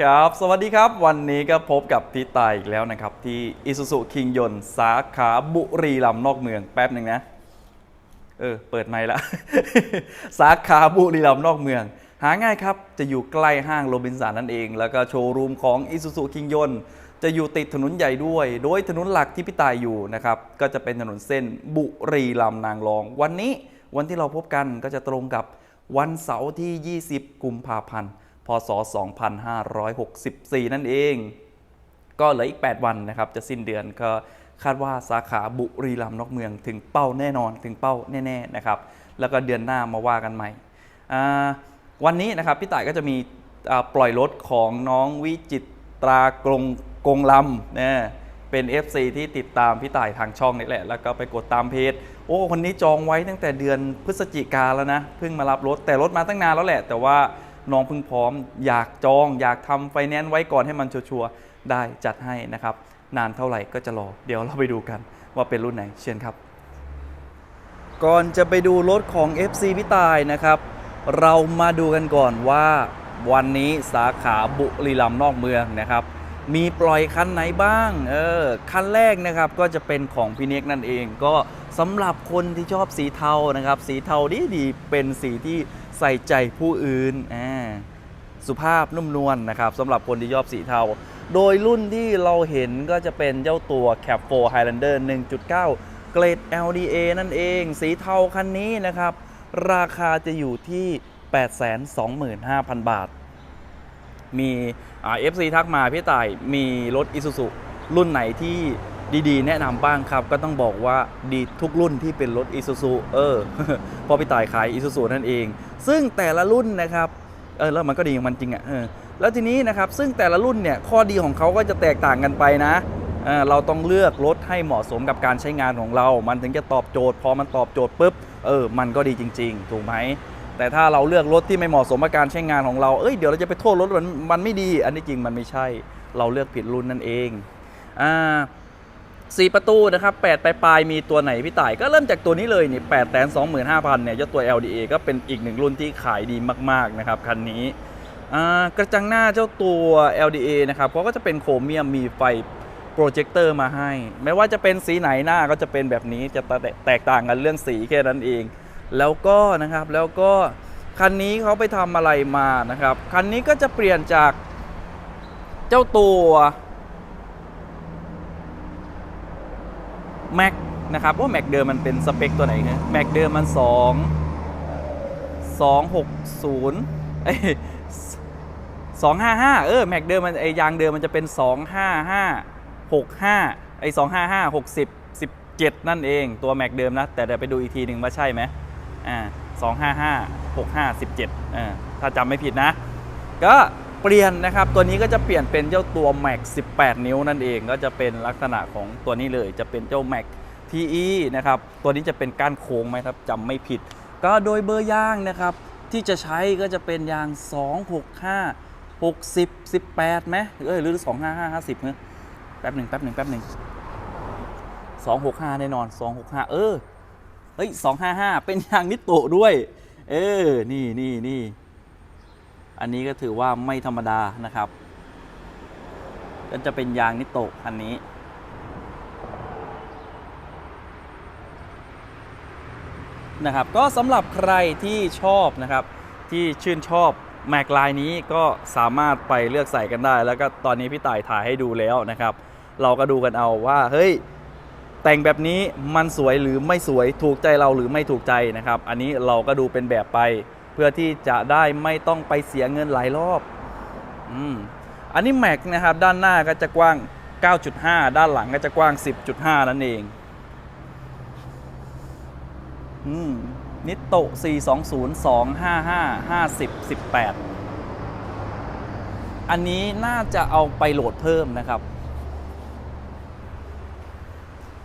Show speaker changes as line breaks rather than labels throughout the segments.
ครับ สวัสดีครับ วันนี้ก็พบกับพี่ตายอีกแล้วนะครับ ที่อิสุสุคิงยนสาขาบุรีรัมย์นอกเมืองแป๊บหนึ่งนะ เออ เปิดไมค์ละ สาขาบุรีรัมย์นอกเมือง หาง่ายครับ จะอยู่ใกล้ห้างโรบินสันนั่นเอง แล้วก็โชว์รูมของอิสุสุคิงยนจะอยู่ติดถนนใหญ่ด้วย โดยถนนหลักที่พี่ตายอยู่นะครับ ก็จะเป็นถนนเส้นบุรีรัมย์นางรอง วันนี้วันที่เราพบกันก็จะตรงกับวันเสาร์ที่ 20 กุมภาพันธ์ พศ 2564 นั่นเอง ก็เหลืออีก 8 วันนะครับ จะสิ้นเดือนก็คาดว่าสาขาบุรีรัมย์นอกเมืองถึงเป้าแน่นอนถึงเป้าแน่ๆนะครับแล้วก็เดือนหน้ามาว่ากันใหม่ วันนี้นะครับพี่ต่ายก็จะมีปล่อยรถของน้องวิจิตรากรงกงลำเนี่ยเป็น FC ที่ติดตามพี่ต่ายทางช่องนี่แหละ แล้วก็ไปกดตามเพจ โอ้คนนี้จองไว้ตั้งแต่เดือนพฤศจิกาแล้วนะ เพิ่งมารับรถแต่รถมาตั้งนานแล้วแหละ แต่ว่า น้องเพิ่งพร้อม อยากจอง อยากทำไฟแนนซ์ไว้ก่อนให้มันชัวร์ๆได้จัดให้นะครับ นานเท่าไหร่ก็จะรอ เดี๋ยวเราไปดูกันว่าเป็นรุ่นไหนเชิญครับ ก่อนจะไปดูรถของ FC พี่ตายนะครับ เรามาดูกันก่อนว่าวันนี้สาขาบุรีรัมย์นอกเมืองนะครับ มีปล่อยคันไหนบ้าง เออ คันแรกนะครับก็จะเป็นของพี่เน็กนั่นเอง ก็สำหรับคนที่ชอบสีเทานะครับ สีเทาดีดีเป็นสีที่ ใส่ใจผู้อื่นสุภาพนุ่มนวลนะครับสำหรับคนที่ชอบสีเทา โดยรุ่นที่เราเห็นก็จะเป็นเจ้าตัว Cap 4 Highlander 1.9 เกรด LDA นั่นเอง สีเทาคันนี้นะครับ ราคาจะอยู่ที่ 825,000 บาท มีอ่า FC ทักมาพี่ต่ายมีรถ Isuzu รุ่นไหนที่ ดีๆ แนะนำบ้างครับ ก็ต้องบอกว่าดีทุกรุ่นที่เป็นรถ Isuzu เออพราะพี่ต่ายขาย Isuzu นั่นเอง ซึ่งแต่ละรุ่นนะครับเออแล้วมันก็ดีของมันจริงอะ่ะเออแล้วทีนี้นะครับซึ่งแต่ละรุ่นเนี่ยข้อดีของเขาก็จะแตกต่างกันไปนะเออเราต้องเลือกรถให้เหมาะสมกับการใช้งานของเรา มันถึงจะตอบโจทย์ พอมันตอบโจทย์ปุ๊บเออมันก็ดีจริง ๆ ถูกไหมแต่ถ้าเราเลือกรถที่ไม่เหมาะสมกับการใช้งานของเราเอ้ยเดี๋ยวเราจะไปโทษรถมันมันไม่ดี อันนี้จริงมันไม่ใช่ เราเลือกผิดรุ่นนั่นเองอ่า สี่ประตูนะครับ8ปลายปลายมีตัวไหนพี่ต่าย ก็เริ่มจากตัวนี้เลยนี่8ปดแสนสองหมื่นห้าพันเนี่ยเจ้าตัว LDA ก็เป็นอีกหนึ่งรุ่นที่ขายดีมากๆนะครับคันนี้กระจังหน้าเจ้าตัว LDA นะครับเขาก็จะเป็นโครเมียมมีไฟโปรเจคเตอร์มาให้ ไม่ว่าจะเป็นสีไหนหน้าก็จะเป็นแบบนี้จะแตแตกต่างกันเรื่องสีแค่นั้นเอง แล้วก็นะครับแล้วก็คันนี้เขาไปทำอะไรมานะครับคันนี้ก็จะเปลี่ยนจากเจ้าตัว แม็กนะครับว่าแม็กเดิมมันเป็นสเปคตัวไหนเนี่ยแม็กเดิมมัน 2 260เอ้ย255 เออแม็กเดิมมันไอยางเดิมมันจะเป็น 255 65 ไอ255 60 17 นั่นเองตัวแม็กเดิมนะ แต่เดี๋ยวไปดูอีกทีหนึ่งว่าใช่ไหมอ่า255 65 17อ่าถ้าจำไม่ผิดนะ ก็ เปลี่ยนนะครับ ตัวนี้ก็จะเปลี่ยนเป็นเจ้าตัว Max 18 นิ้วนั่นเอง ก็จะเป็นลักษณะของตัวนี้เลย จะเป็นเจ้า Max TE นะครับ ตัวนี้จะเป็นก้านโค้งไหมครับจำไม่ผิด ก็โดยเบอร์ยางนะครับ ที่จะใช้ก็จะเป็นยาง 265 60 18ไหมเอ้ยหรือ 255 50เนี่ยแป๊บหนึ่งแป๊บหนึ่งแป๊บหนึ่ง265 แน่นอน 265 เออ เฮ้ย 255 เป็นยางนิโตด้วย เออ นี่นี่นี่ อันนี้ก็ถือว่าไม่ธรรมดานะครับ ก็จะเป็นยางนิโตะอันนี้ นะครับ ก็สำหรับใครที่ชอบนะครับ ที่ชื่นชอบแม็กลายนี้ก็สามารถไปเลือกใส่กันได้ แล้วก็ตอนนี้พี่ต่ายถ่ายให้ดูแล้วนะครับ เราก็ดูกันเอาว่าเฮ้ยแต่งแบบนี้มันสวยหรือไม่สวยถูกใจเราหรือไม่ถูกใจนะครับ อันนี้เราก็ดูเป็นแบบไป พื่อที่จะได้ไม่ต้องไปเสียเงินหลายรอบอืมอันนี้แม็กนะครับด้านหน้าก็จะกว้าง 9.5 ด้านหลังก็จะกว้าง 10.5 นั่นเองอืมนิโตะ420 255 50 18 อันนี้น่าจะเอาไปโหลดเพิ่มนะครับ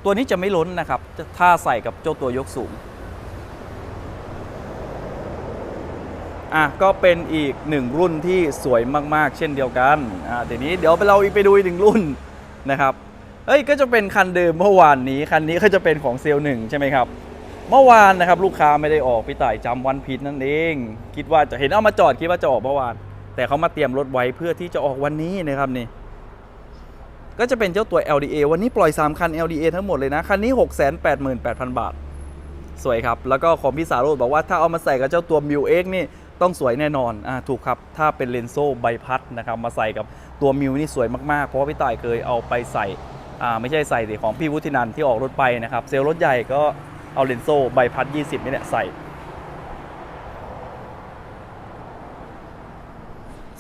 ตัวนี้จะไม่ล้นนะครับ ถ้าใส่กับเจ้าตัวยกสูง อะก็เป็นอีกหนึ่งรุ่นที่สวยมากๆ เช่นเดียวกันอะเดี๋ยวนี้เดี๋ยวไปเราไปดูอีกหนึ่งรุ่นนะครับเอ้ยก็จะเป็นคันเดิมเมื่อวานนี้คันนี้ก็จะเป็นของเซลล์หนึ่งใช่ไหมครับเมื่อวานนะครับลูกค้าไม่ได้ออกพี่ต่ายจำวันผิดนั่นเอง คิดว่าจะเห็นเอามาจอดคิดว่าจะออกเมื่อวาน แต่เขามาเตรียมรถไว้เพื่อที่จะออกวันนี้นะครับนี่ก็จะเป็นเจ้าตัว LDA วันนี้ปล่อย 3 คัน LDA ทั้งหมดเลยนะ คันนี้ 688,000 บาท สวยครับ แล้วก็ของพี่สาโรดบอกว่าถ้าเอามาใส่กับเจ้าตัว m ิ X นี่ ต้องสวยแน่นอนอ่าถูกครับ ถ้าเป็นเลนโซ่ใบพัดนะครับมาใส่กับตัวมิวนี่สวยมากๆ เพราะว่าพี่ต่ายเคยเอาไปใส่อ่าไม่ใช่ใส่สิของพี่วุฒินันท์ที่ออกรถไปนะครับเซลล์รถใหญ่ก็เอาเลนโซ่ใบพัด 20 นี่แหละใส่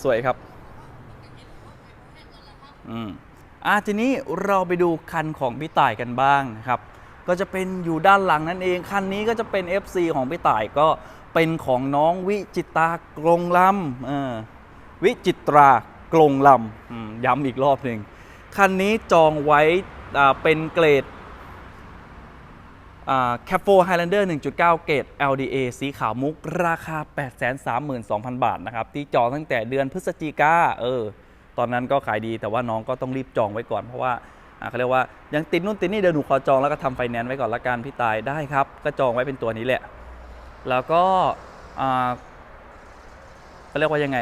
สวยครับอืมอะทีนี้เราไปดูคันของพี่ต่ายกันบ้างนะครับ ก็จะเป็นอยู่ด้านหลังนั่นเอง คันนี้ก็จะเป็น FC ของพี่ต่ายก็เป็นของน้องวิจิตากรงลำวิจิตรากรงลำย้ำอีกรอบหนึ่งคันนี้จองไว้เป็นเกรดแคปโฟไฮแลนเดอร์1.9 เกรด LDA สีขาวมุก ราคา 832,000 บาทนะครับ ที่จองตั้งแต่เดือนพฤศจิกาเออ ตอนนั้นก็ขายดีแต่ว่าน้องก็ต้องรีบจองไว้ก่อนเพราะว่า เขาเรียกว่ายังติดนู่นติดนี่เดี๋ยวหนูขอจองแล้วก็ทำไฟแนนซ์ไว้ก่อนละกันพี่ตายได้ครับ ก็จองไว้เป็นตัวนี้แหละ แล้วก็เขาเรียกว่ายังไง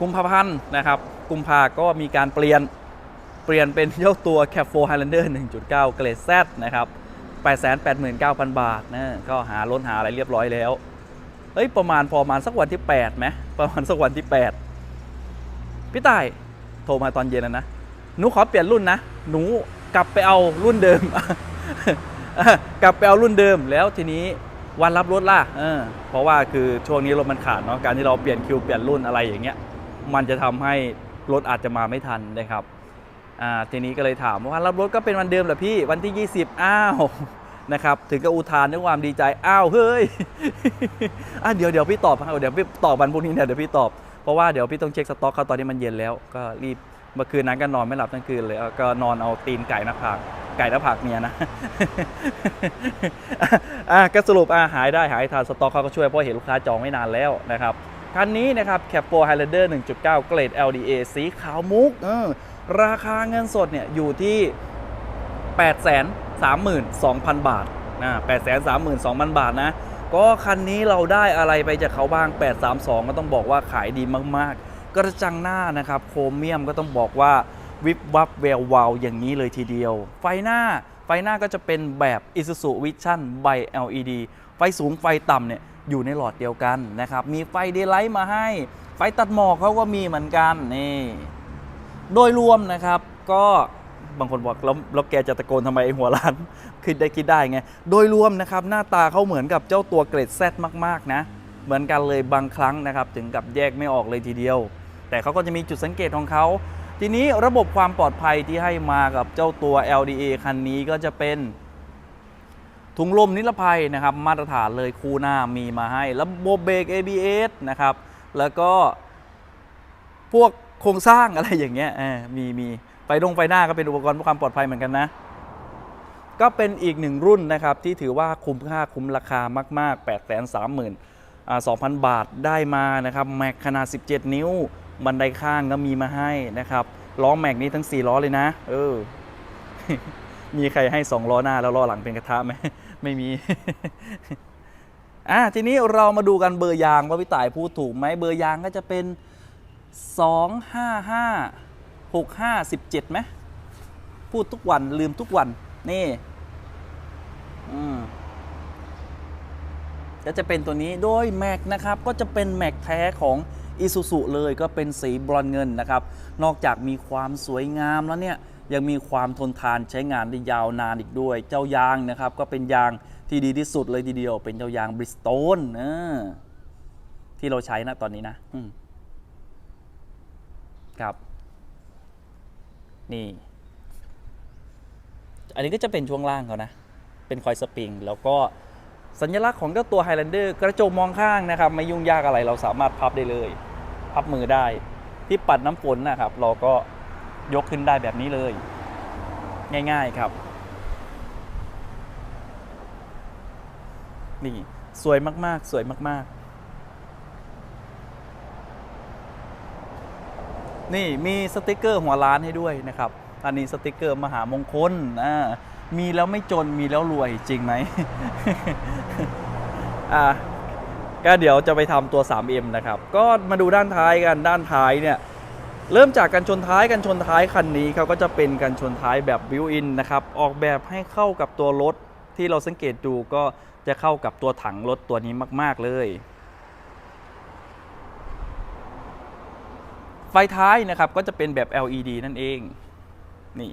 กุมภาพันธ์นะครับกุมภาก็มีการเปลี่ยนเปลี่ยนเป็นเจ้าตัว c a p 4 Highlander 1.9 เกรด Z นะครับ889,000 บาทนะก็หารถหาอะไรเรียบร้อยแล้วเฮ้ยประมาณพอประมาณสักวันที่8ไหมประมาณสักวันที่ 8 พี่ต่ายโทรมาตอนเย็นนะ หนูขอเปลี่ยนรุ่นนะ หนูกลับไปเอารุ่นเดิม กลับไปเอารุ่นเดิมแล้วทีนี้วันรับรถล่ะเออเพราะว่าคือช่วงนี้รถมันขาดเนาะการที่เราเปลี่ยนคิวเปลี่ยนรุ่นอะไรอย่างเงี้ย มันจะทำให้รถอาจจะมาไม่ทันนะครับอ่าทีนี้ก็เลยถามว่ารับรถก็เป็นวันเดิมแหละพี่วันที่ 20 อ้าวนะครับถึงกับอุทานด้วยความดีใจอ้าวเฮ้ยอะเดี๋ยวเดี๋ยวพี่ตอบเดี๋ยวพี่ตอบวันพรุ่งนี้เนี่ยเดี๋ยวพี่ตอบเพราะว่าเดี๋ยวพี่ต้องเช็คสต็อกเขาตอนนี้มันเย็นแล้วก็รีบ เมื่อคืนนั้นก็นอนไม่หลับทั้งคืนเลยก็นอนเอาตีนไก่หน้าผากไก่หน้าผากเมียนะอะก็สรุปอะหายได้หายทันสต็อกเขาก็ช่วยเพราะเห็นลูกค้าจองไม่นานแล้วนะครับคันนี้นะครับ c a p 4 Highlander 1.9 เกรด LDA สีขาวมุกออราคาเงินสดเนี่ยอยู่ที่ 832,000 บาทนะ832,000 บาทนะก็คันนี้เราได้อะไรไปจากเขาบ้าง 832 ก็ต้องบอกว่าขายดีมากๆ กระจังหน้านะครับโครเมียมก็ต้องบอกว่าวิบวับแวววาวอย่างนี้เลยทีเดียว ไฟหน้าไฟหน้าก็จะเป็นแบบ Isuzu Vision by LED ไฟสูงไฟต่ำเนี่ยอยู่ในหลอดเดียวกันนะครับ มีไฟเดย์ไลท์มาให้ ไฟตัดหมอกเขาก็มีเหมือนกันนี่ โดยรวมนะครับก็บางคนบอกแล้วแล้วแกจะตะโกนทำไมไอหัวร้านคิดได้คิดได้ไง โดยรวมนะครับหน้าตาเขาเหมือนกับเจ้าตัวเกรดแซมาก ๆ นะ เหมือนกันเลยบางครั้งนะครับ ถึงกับแยกไม่ออกเลยทีเดียว แต่เขาก็จะมีจุดสังเกตของเขา ทีนี้ระบบความปลอดภัยที่ให้มากับเจ้าตัว LDA คันนี้ก็จะเป็นถุงลมนิรภัยนะครับ มาตรฐานเลยคู่หน้ามีมาให้ระบบเบรก ABS นะครับ แล้วก็พวกโครงสร้างอะไรอย่างเงี้ยมีมีไฟดงไฟหน้าก็เป็นอุปกรณ์เพื่อความปลอดภัยเหมือนกันนะ ก็เป็นอีกหนึ่งรุ่นนะครับ ที่ถือว่าคุ้มค่าคุ้มราคามาก ๆ 8 3 0 0 0 0อ่า2,000 บาทได้มานะครับ แม็กขนาด 17 นิ้ว บันไดข้างก็มีมาให้นะครับล้อแม็กนี้ทั้ง 4 ล้อเลยนะ เออ มีใครให้ 2 ล้อหน้าแล้วล้อหลังเป็นกระทะไหมไม่มีอะทีนี้เรามาดูกันเบอร์ยางว่าพี่ต่ายพูดถูกไหมเบอร์ยางก็จะเป็น 2 5 5 6 5 17ไหมพูดทุกวันลืมทุกวันนี่อืมก็จะเป็นตัวนี้โดยแม็กนะครับ ก็จะเป็นแม็กแท้ของ i s u z u เลยก็เป็นสีบรอนเงินนะครับ นอกจากมีความสวยงามแล้วเนี่ยยังมีความทนทานใช้งานได้ยาวนานอีกด้วย เจ้ายางนะครับ ก็เป็นยางที่ดีที่สุดเลยทีเดียว เป็นเจ้ายางบริสโตนที่เราใช้นะตอนนี้นะครับ นี่ อันนี้ก็จะเป็นช่วงล่างเขานะ เป็นคอยสปริง แล้วก็สัญลักษณ์ของเจ้าตัว Highlander กระจกมองข้างนะครับ ไม่ยุ่งยากอะไรเราสามารถพับได้เลย พับมือได้ ที่ปัดน้ำฝนนะครับ เราก็ยกขึ้นได้แบบนี้เลย ง่ายๆครับ นี่สวยมากๆ สวยมากๆ นี่มีสติกเกอร์หัวร้านให้ด้วยนะครับ อันนี้สติกเกอร์มหามงคลอ่ามีแล้วไม่จนมีแล้วรวยจริงไหมอ่า ก็เดี๋ยวจะไปทำตัว 3M นะครับ ก็มาดูด้านท้ายกัน ด้านท้ายเนี่ย เริ่มจากกันชนท้ายกันชนท้ายคันนี้เขาก็จะเป็นกันชนท้ายแบบบิวอินนะครับ ออกแบบให้เข้ากับตัวรถที่เราสังเกตดูก็จะเข้ากับตัวถังรถตัวนี้มาก ๆ เลย ไฟท้ายนะครับก็จะเป็นแบบ LED นั่นเอง นี่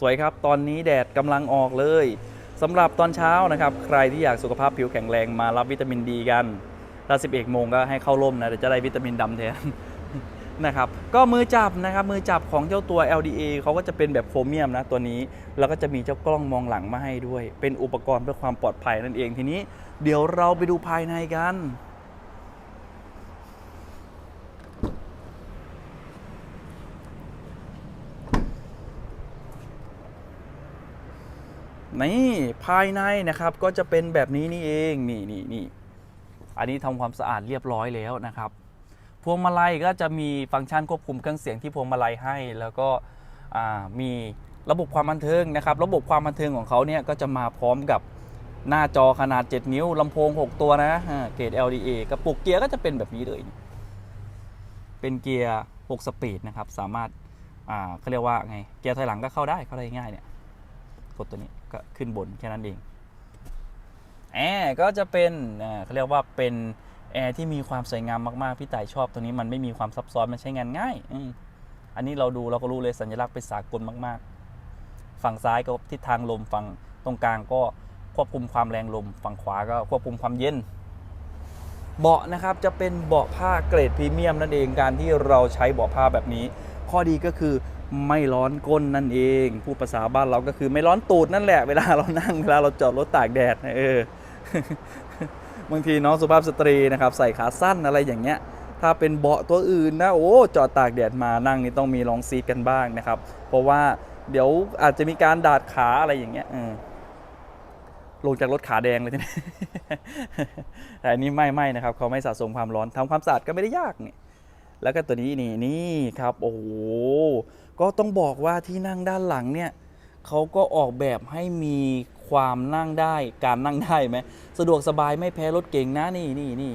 สวยครับ ตอนนี้แดดกำลังออกเลย สำหรับตอนเช้านะครับ ใครที่อยากสุขภาพผิวแข็งแรงมารับวิตามินดีกันถ้า11โมงก็ให้เข้าร่มนะเดี๋ยวจะได้วิตามินดำแทนนะครับก็มือจับนะครับมือจับของเจ้าตัว LDA เขาก็จะเป็นแบบโฟเมียมนะตัวนี้ แล้วก็จะมีเจ้ากล้องมองหลังมาให้ด้วย เป็นอุปกรณ์เพื่อความปลอดภัยนั่นเองทีนี้ เดี๋ยวเราไปดูภายในกัน นี่ภายในนะครับก็จะเป็นแบบนี้นี่เองนี่นี่นี่อันนี้ทำความสะอาดเรียบร้อยแล้วนะครับพวงมาลัยก็จะมีฟังก์ชันควบคุมเครื่องเสียงที่พวงมาลัยให้ แล้วก็มีระบบความบันเทิงนะครับ ระบบความบันเทิงของเขาเนี่ยก็จะมาพร้อมกับหน้าจอขนาด 7 นิ้วลำโพง 6 ตัวนะเกรด LDA กระปุกเกียร์ก็จะเป็นแบบนี้เลย เป็นเกียร์ 6 สปีดนะครับ สามารถเขาเรียกว่าไง เกียร์ถอยหลังก็เข้าได้เข้าได้ง่ายเนี่ย กดตัวนี้ก็ขึ้นบนแค่นั้นเองแอร์ก็จะเป็นเขาเรียกว่าเป็นแอร์ที่มีความสวยงามมากๆ พี่ต่ายชอบตัวนี้มันไม่มีความซับซ้อนมันใช้งานง่ายออันนี้เราดูเราก็รู้เลยสัญลักษณ์เป็นสากลมากๆ ฝั่งซ้ายก็ทิศทางลมฝั่งตรงกลางก็ควบคุมความแรงลม ฝั่งขวาก็ควบคุมความเย็น เบาะนะครับจะเป็นเบาะผ้าเกรดพรีเมียมนั่นเองการที่เราใช้เบาะผ้าแบบนี้ ข้อดีก็คือ ไม่ร้อนก้นนั่นเองพูดภาษาบ้านเราก็คือไม่ร้อนตูดนั่นแหละเวลาเรานั่งเวลาเราจอดรถตากแดดนะเออบางทีน้องสุภาพสตรีนะครับใส่ขาสั้นอะไรอย่างเงี้ย ถ้าเป็นเบาะตัวอื่นนะโอ้จอดตากแดดมานั่งนี่ต้องมีรองซีกันบ้างนะครับ เพราะว่าเดี๋ยวอาจจะมีการดาดขาอะไรอย่างเงี้ยลงจากรถขาแดงเลยทีนี้แต่อันนี้ไม่ไม่นะครับเขาไม่สะสมความร้อนทำความสะอาดก็ไม่ได้ยากนี่แล้วก็ตัวนี้นี่นี่ครับโอ้โห ก็ต้องบอกว่าที่นั่งด้านหลังเนี่ยเขาก็ออกแบบให้มีความนั่งได้การนั่งได้ไหมสะดวกสบายไม่แพ้รถเก่งนะนี่นี่นี่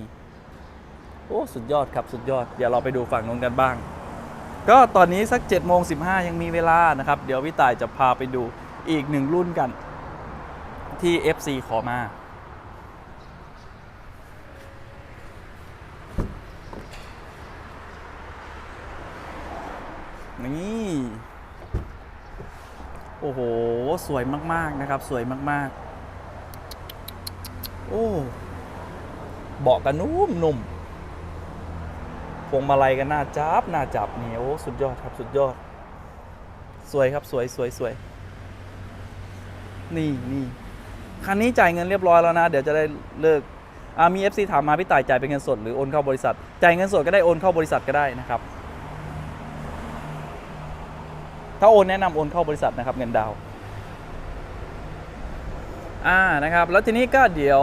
โอ้สุดยอดครับสุดยอดเดี๋ยวเราไปดูฝั่งนู้นกันบ้าง ก็ตอนนี้สัก7จ็ดโมงสิยังมีเวลานะครับ เดี๋ยวพี่ต่ายจะพาไปดูอีกหนึ่งรุ่นกันที่ FC ขอมา นี่ โอ้โห สวยมาก ๆ นะครับ สวยมาก ๆ โอ้เบาะกันนุ่มนุ่มพวงมาลัยกันหน้าจับหน้าจับนี่โอ้สุดยอดครับสุดยอด สวยครับสวยสวยสวยนี่นี่คันนี้จ่ายเงินเรียบร้อยแล้วนะ เดี๋ยวจะได้เลิกอ่ามี FC ถามมาพี่ต่ายจ่ายเป็นเงินสดหรือโอนเข้าบริษัท จ่ายเงินสดก็ได้โอนเข้าบริษัทก็ได้นะครับ ถ้าโอนแนะนำโอนเข้าบริษัทนะครับเงินดาวอ่านะครับแล้วทีนี้ก็เดี๋ยว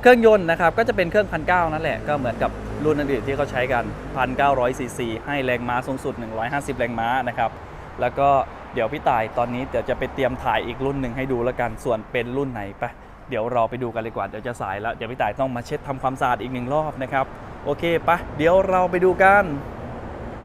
เครื่องยนต์นะครับก็จะเป็นเครื่องพันเนั่นแหละก็เหมือนกับรุ่นอื่นที่เขาใช้กัน1,900ซีซีให้แรงม้าสูงสุด 150 แรงม้านะครับแล้วก็เดี๋ยวพี่ต่ายตอนนี้เดี๋ยวจะไปเตรียมถ่ายอีกรุ่นหนึ่งให้ดูแล้วกันส่วนเป็นรุ่นไหนไปเดี๋ยวเราไปดูกันเลยกว่าเดี๋ยวจะสายแล้วเดี๋ยวพี่ต่ายต้องมาเช็ดทำความสะอาดอีกหนึ่งรอบนะครับโอเคปะเดี๋ยวเราไปดูกัน